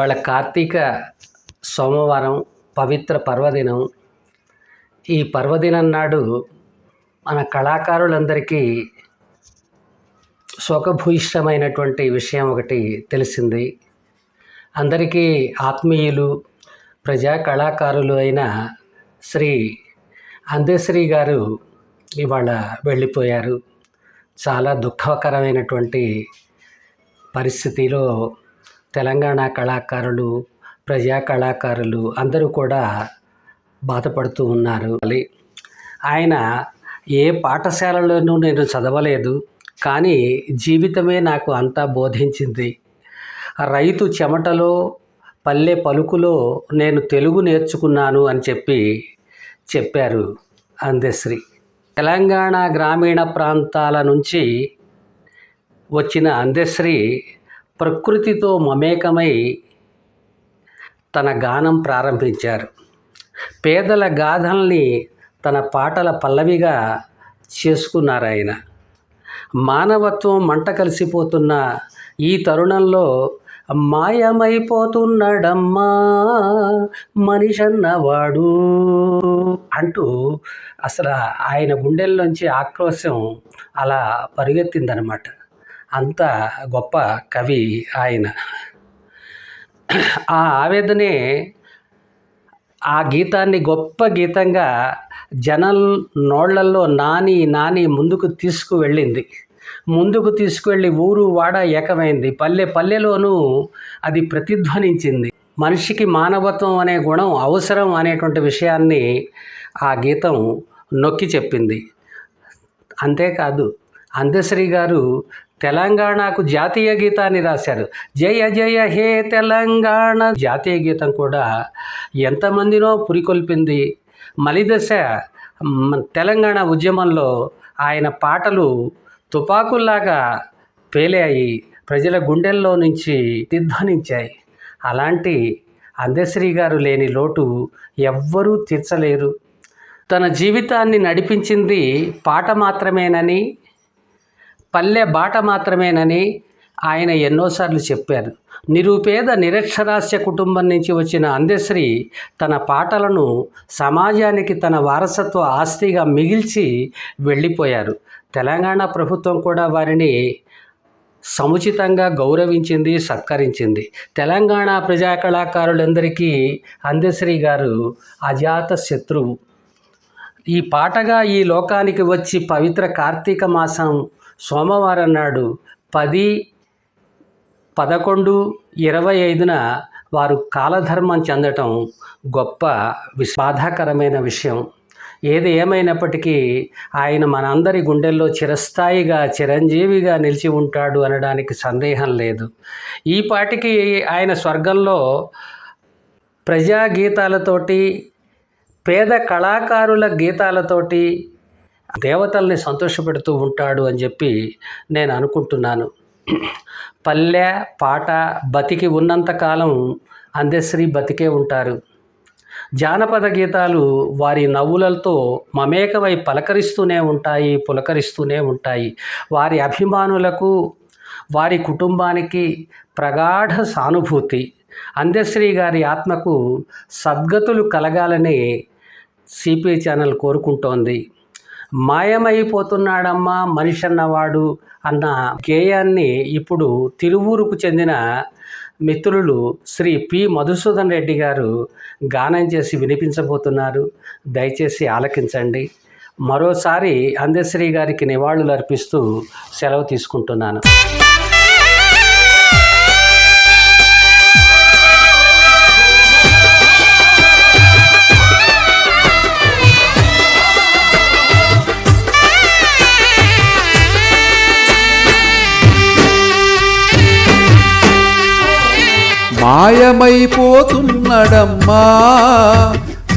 ఇవాళ కార్తీక సోమవారం పవిత్ర పర్వదినం. ఈ పర్వదినం నాడు మన కళాకారులందరికీ శోకభూయిష్టమైనటువంటి విషయం ఒకటి తెలిసింది. అందరికీ ఆత్మీయులు ప్రజా కళాకారులు అయిన శ్రీ అందేశ్రీ గారు ఇవాళ వెళ్ళిపోయారు. చాలా దుఃఖకరమైనటువంటి పరిస్థితిలో తెలంగాణ కళాకారులు ప్రజా కళాకారులు అందరూ కూడా బాధపడుతూ ఉన్నారు. ఆయన ఏ పాఠశాలలోనూ నేను చదవలేదు కానీ జీవితమే నాకు అంతా బోధించింది. రైతు చెమటలో పల్లె పలుకులో నేను తెలుగు నేర్చుకున్నాను అని చెప్పి చెప్పారు అందశ్రీ. తెలంగాణ గ్రామీణ ప్రాంతాల నుంచి వచ్చిన అందశ్రీ ప్రకృతితో మమేకమై తన గానం ప్రారంభించారు. పేదల గాథల్ని తన పాటల పల్లవిగా చేసుకున్నారు ఆయన. మానవత్వం మంట కలిసిపోతున్న ఈ తరుణంలో మాయమైపోతున్నాడమ్మా మనిషన్నవాడు అంటూ అసలు ఆయన గుండెల్లోంచి ఆక్రోశం అలా పరిగెత్తిందనమాట. అంత గొప్ప కవి ఆయన. ఆ ఆవేదనే ఆ గీతాన్ని గొప్ప గీతంగా జనల్ నోళ్ళల్లో నాని నాని ముందుకు తీసుకువెళ్ళింది. ముందుకు తీసుకువెళ్ళి ఊరు వాడ ఏకమైంది. పల్లె పల్లెలోనూ అది ప్రతిధ్వనించింది. మనిషికి మానవత్వం అనే గుణం అవసరం అనేటువంటి విషయాన్ని ఆ గీతం నొక్కి చెప్పింది. అంతేకాదు అందశ్రీ గారు తెలంగాణకు జాతీయ గీతాన్ని రాశారు. జయ జయ హే తెలంగాణ జాతీయ గీతం కూడా ఎంతమందినో పురికొల్పింది. మలిదశ తెలంగాణ ఉద్యమంలో ఆయన పాటలు తుపాకుల్లాగా పేలాయి ప్రజల గుండెల్లో నుంచి దిధ్వనించాయి అలాంటి అందశ్రీ గారు లేని లోటు ఎవ్వరూ తీర్చలేరు. తన జీవితాన్ని నడిపించింది పాట మాత్రమేనని పల్లె బాట మాత్రమేనని ఆయన ఎన్నోసార్లు చెప్పారు. నిరుపేద నిరక్షరాస్య కుటుంబం నుంచి వచ్చిన అందశ్రీ తన పాటలను సమాజానికి తన వారసత్వ ఆస్తిగా మిగిల్చి వెళ్ళిపోయారు. తెలంగాణ ప్రభుత్వం కూడా వారిని సముచితంగా గౌరవించింది సత్కరించింది. తెలంగాణ ప్రజా కళాకారులందరికీ అందశ్రీ గారు అజాత శత్రువు. ఈ పాటగా ఈ లోకానికి వచ్చి పవిత్ర కార్తీక మాసం సోమవారం నాడు పది పదకొండు ఇరవై ఐదున వారు కాలధర్మం చెందటం గొప్ప విష- బాధాకరమైన విషయం. ఏది ఏమైనప్పటికీ ఆయన మనందరి గుండెల్లో చిరస్థాయిగా చిరంజీవిగా నిలిచి ఉంటాడు అనడానికి సందేహం లేదు. ఈ పాటికి ఆయన స్వర్గంలో ప్రజా గీతాలతోటి పేద కళాకారుల గీతాలతోటి దేవతల్ని సంతోషపెడుతూ ఉంటాడు అని చెప్పి నేను అనుకుంటున్నాను. పల్లె పాట బతికి ఉన్నంతకాలం అందశ్రీ బతికే ఉంటారు. జానపద గీతాలు వారి నవ్వులతో మమేకమై పలకరిస్తూనే ఉంటాయి పులకరిస్తూనే ఉంటాయి. వారి అభిమానులకు వారి కుటుంబానికి ప్రగాఢ సానుభూతి. అందశ్రీ గారి ఆత్మకు సద్గతులు కలగాలని సిపి ఛానల్ కోరుకుంటోంది. మాయమైపోతున్నాడమ్మా మనిషి అన్నవాడు అన్న గేయాన్ని ఇప్పుడు తిరువూరుకు చెందిన మిత్రులు శ్రీ పి మధుసూదన్ రెడ్డి గారు గానం చేసి వినిపించబోతున్నారు. దయచేసి ఆలకించండి. మరోసారి అందశ్రీ గారికి నివాళులు అర్పిస్తూ సెలవు తీసుకుంటున్నాను. మాయమైపోతున్నడమ్మా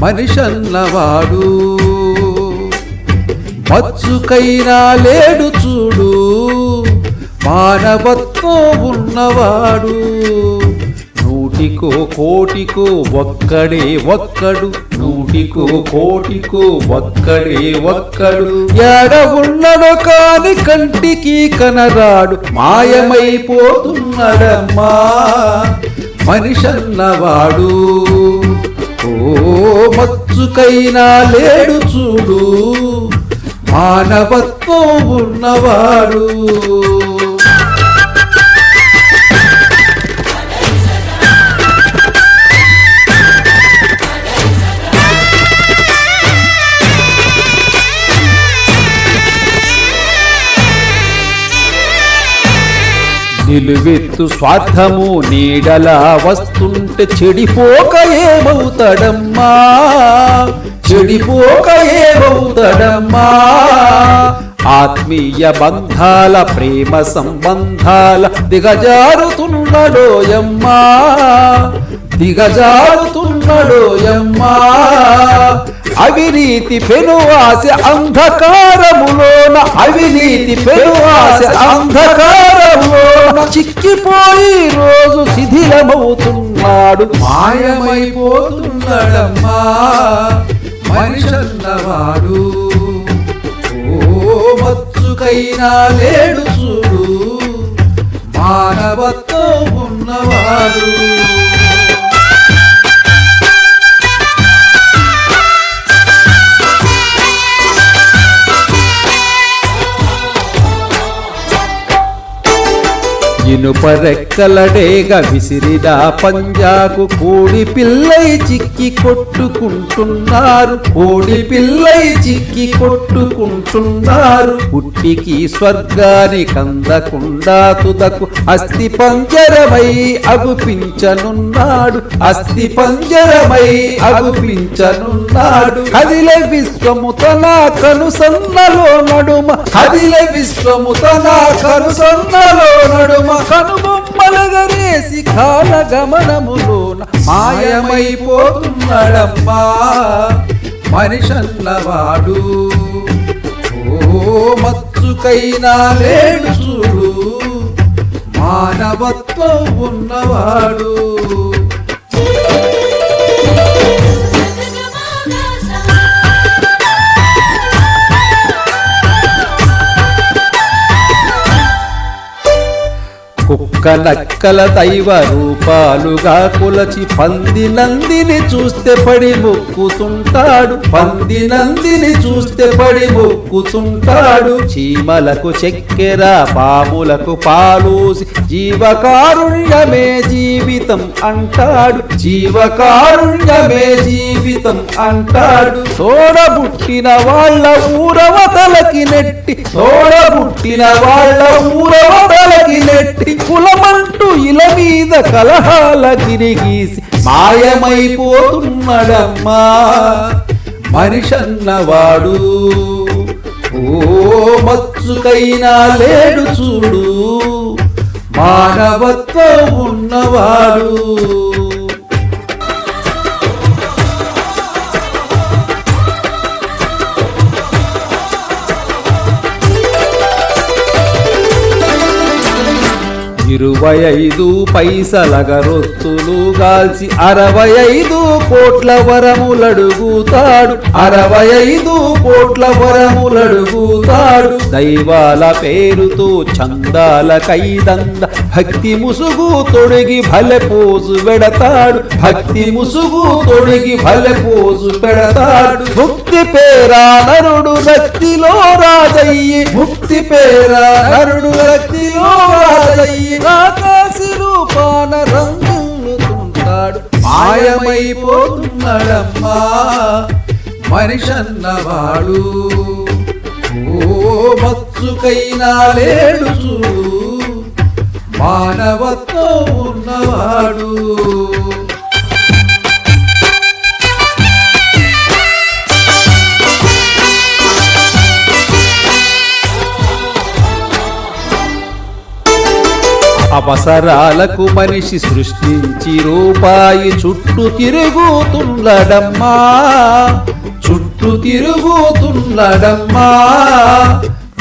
మనిషన్నవాడు. మచ్చుకైనా లేడు చూడు మానవత్వం ఉన్నవాడు. నూటికో కోటికో ఒక్కడే ఒక్కడు నూటికో కోటికో ఒక్కడే ఒక్కడు. ఎడ ఉన్నడో కాని కంటికి కనరాడు మాయమైపోతున్నడమ్మా. మనిషన్నవాడు. ఓ మచ్చుకైనా లేడు చూడు. మానవత్వం ఉన్నవాడు. నిలువెత్తు స్వార్థము నీడలా వస్తుంటే చెడిపోక ఏమవుతాడమ్మా? చెడిపోక ఏమవుతాడమ్మా? ఆత్మీయ బంధాల ప్రేమ సంబంధాల దిగజారుతున్నడోయమ్మా దిగజారుతున్నడోయమ్మా అవినీతి పెనువాస అంధకారములోన అవినీతి పెనువాస అంధకారములోన చిక్కిపోయి రోజు శిథిలమవుతున్నాడు. మాయమైపోతున్నాడమ్మా మనిషన్నవాడు ఓ మచ్చుకైనా లేడు చూడు మానవత్వం ఉన్నవాడు. ఇనుప రెక్కలడేగ విసిరిన పంజాకు కోడి పిల్లై చిక్కి కొట్టుకుంటున్నారు. కోడి పిల్లై చిక్కి కొట్టుకుంటున్నారు. పుట్టికి స్వర్గాని కందకుండా తుదకు అస్థి పంజరమై అగుపించనున్నాడు. అస్థి పంజరమై అగుపించనున్నాడు. కదిల విశ్వము తన కనుసన్నలో నడుమ. కదిల విశ్వము తన కనుసన్నలో నడుమ. కనుబొమ్మలగరేసి కాల గమనములోన మాయమైపోతున్నాడమ్మా మనిషన్నవాడు. ఓ మత్సుకైనా లేడు చూడు. మానవత్వం ఉన్నవాడు. కుక్క నక్కల దైవ రూపాలుగా కులచి పంది నందిని చూస్తే పడి మొక్కుతుంటాడు. పంది నందిని చూస్తే పడి మొక్కుతుంటాడు. చీమలకు చెక్కెర పాములకు పాలూసి జీవకారుణ్యమే జీవితం అంటాడు. జీవకారుణ్యమే జీవితం అంటాడు. తోడబుట్టిన వాళ్ళ ఊరవతలకి నెట్టి తోడబుట్టిన వాళ్ళ ఊరవతలకి నెట్టి కులమంటూ ఇల మీద కలహాల గిరిగీసి మాయమైపోతున్నాడమ్మా. మనిషన్నవాడు. ఓ మచ్చుకైనా లేడు చూడు. మానవత్వం ఉన్నవాడు. ఇరవై ఐదు పైసల గరొత్తులు గాల్చి అరవై ఐదు కోట్ల వరములడుగుతాడు. అరవై ఐదు కోట్ల వరములడుగుతాడు. దైవాల పేరుతో చందాల కైదంద భక్తి ముసుగు తొడిగి భలె పోజు పెడతాడు. భక్తి ముసుగు తొడిగి భలె పోజు పెడతాడు. ముక్తి పేరా నరుడు భక్తిలో రాజయ్యి. ముక్తి పేరా నరుడు రాజయ్యి ఆకాశి రూపాన రంగులుతుంటాడు మాయమైపోతున్నాడమ్మా మనిషన్నవాడు. ఓ మత్సుకైనా లేడు చూడు. మానవత్వం ఉన్నవాడు. అవసరాలకు మనిషి సృష్టించి రూపాయి చుట్టూ తిరుగుతుండడమ్మా. చుట్టూ తిరుగుతుండడమ్మా.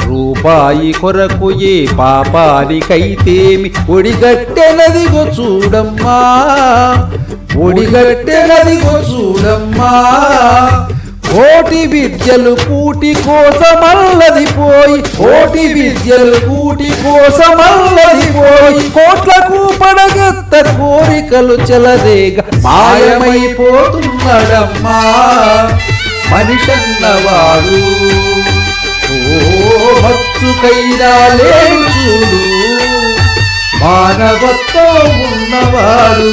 రూపాయి కొరకు ఏ పాపానికైతేమి ఒడిగట్టెనదిగో చూడమ్మా. ఒడిగట్టెనదిగో చూడమ్మా. ఓటి విద్యలు కూటి కోసమల్లది పోయి ఓటి విద్యలు కూటి కోసమల్లది పోయి కోట్లకు పడగత్త కోరికలు చెలదేగ మాయమైపోతున్నాడమ్మా. మనిషన్నవాడు. ఓ మచ్చుకైనా లేడు చూడు. మానవత్వం ఉన్నవాడు.